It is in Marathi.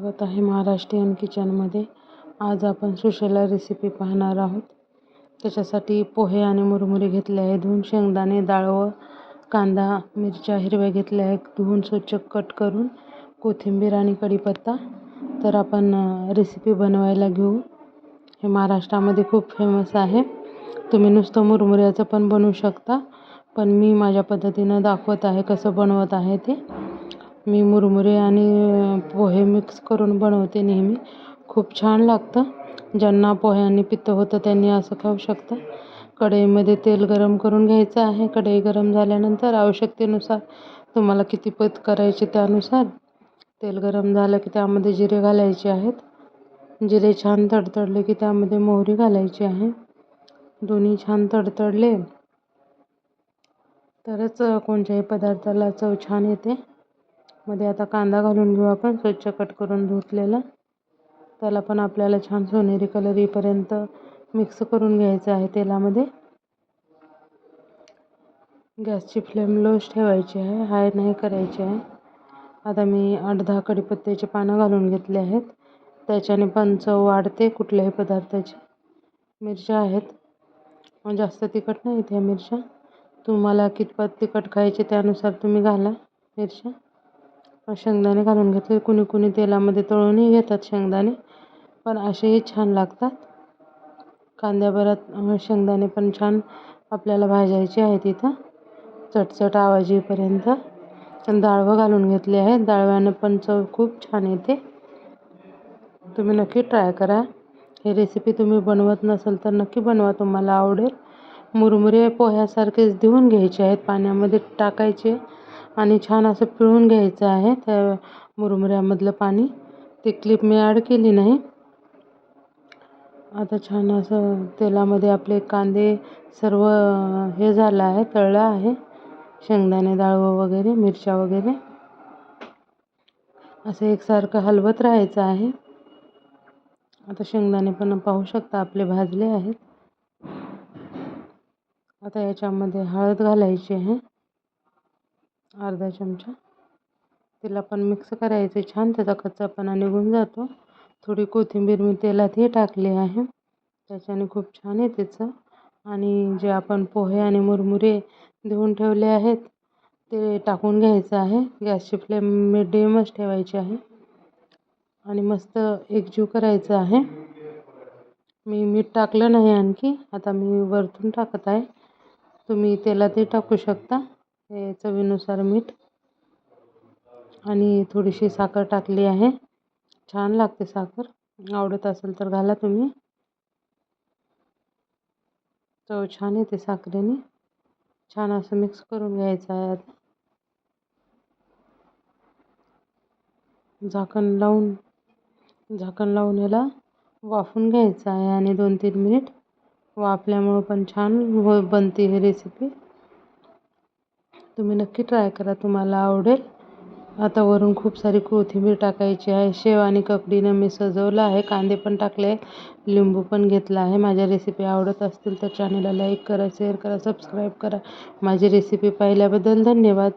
स्वागत आहे महाराष्ट्रीयन किचनमध्ये. आज आपण सुशेला रेसिपी पाहणार आहोत. त्याच्यासाठी पोहे आणि मुरमुरे घेतले आहे धुवून शेंगदाणे डाळ व कांदा मिरच्या हिरव्या घेतल्या आहेत. धुवून स्वच्छ कट करून कोथिंबीर आणि कढीपत्ता. तर आपण रेसिपी बनवायला घेऊ. हे महाराष्ट्रामध्ये खूप फेमस आहे. तुम्ही नुसतं मुरमुऱ्याचं पण बनवू शकता. पण मी माझ्या पद्धतीनं दाखवत आहे कसं बनवत आहे ते. मी मुरमुरे आणि पोहे मिक्स करून बनवते नेहमी. खूप छान लागतं. ज्यांना पोह्यांनी पित्त होतं त्यांनी असं खाऊ शकता. कढईमध्ये तेल गरम करून घ्यायचं आहे. कढई गरम झाल्यानंतर आवश्यकतेनुसार तुम्हाला किती पत करायचे त्यानुसार तेल गरम झालं की त्यामध्ये जिरे घालायचे आहेत. जिरे छान तडतडले की त्यामध्ये मोहरी घालायची आहे. दोन्ही छान तडतडले. तरच कोणत्याही पदार्थाला चव छान येते. मध्ये आता कांदा घालून घेऊ आपण स्वच्छ कट करून धुतलेला. त्याला पण आपल्याला छान सोनेरी कलर येईपर्यंत मिक्स करून घ्यायचं आहे तेलामध्ये. गॅसची फ्लेम लोच ठेवायची आहे हाय नाही करायची आहे. आता मी आठ दहा कडीपत्त्याची पानं घालून घेतले आहेत. त्याच्याने पण चव वाढते कुठल्याही पदार्थाची. मिरच्या आहेत. जास्त तिखट नाही त्या मिरच्या. तुम्हाला कितपत तिखट खायचे त्यानुसार तुम्ही घाला मिरच्या. शेंगदाणे घालून घेतले. कुणी कुणी तेलामध्ये तळूनही घेतात शेंगदाणे पण असेही छान लागतात. कांद्याभरात शेंगदाणे पण छान आपल्याला भाजायचे आहेत इथं चटचट आवाज येईपर्यंत डाळवं घालून घेतले आहे डाळव्यानं पण चव खूप छान येते. तुम्ही नक्की ट्राय करा. ही रेसिपी तुम्ही बनवत नसाल तर नक्की बनवा. तुम्हाला आवडेल. मुरमुरे पोह्यासारखेच देऊन घ्यायचे आहेत. पाण्यामध्ये टाकायचे. आणि छान असं पिळून घ्यायचं आहे त्या मुरमुऱ्यामधलं पाणी. ती क्लिप मी ॲड केली नाही. आता छान असं तेलामध्ये आपले कांदे सर्व हे झालं आहे तळलं आहे. शेंगदाणे डाळवं वगैरे मिरच्या वगैरे. असं एकसारखं हलवत राहायचं आहे. आता शेंगदाणे पण पाहू शकता आपले भाजले आहेत. आता याच्यामध्ये हळद घालायची आहे. अर्धा चमचा. तिला पण मिक्स करायचं छान. त्याचा कच्चापणा निघून जातो. थोडी कोथिंबीर मी तेलातही टाकली आहे. त्याच्याने खूप छान येते चव आणि जे आपण पोहे आणि मुरमुरे धुवून ठेवले आहेत ते टाकून घ्यायचं आहे. गॅसची फ्लेम मिडियमच ठेवायची आहे. आणि मस्त एकजीव करायचं आहे. मी मीठ टाकलं नाही आणखी. आता मी वरतून टाकत आहे. तुम्ही तेलातही टाकू शकता. हे चवीनुसार मीठ आणि थोडीशी साखर टाकली आहे. छान लागते साखर. आवडत असेल तर घाला तुम्ही. चव छान येते साखरेने. छान असं मिक्स करून घ्यायचं आहे आता. झाकण लावून झाकण लावून याला वाफून घ्यायचं आहे आणि दोन तीन मिनिट वाफल्यामुळं पण छान हो बनते ही रेसिपी तुम्ही नक्की ट्राय करा. तुम्हाला आवडेल. आता वरून खूप सारी कोथिंबीर टाकायची आहे. शेव आणि ककडीनं मी सजवलं आहे. कांदे पण टाकले. लिंबू पण घेतला आहे. माझ्या रेसिपी आवडत असतील तर चॅनलला लाईक करा शेअर करा सबस्क्राईब करा. माझी रेसिपी पाहिल्याबद्दल धन्यवाद.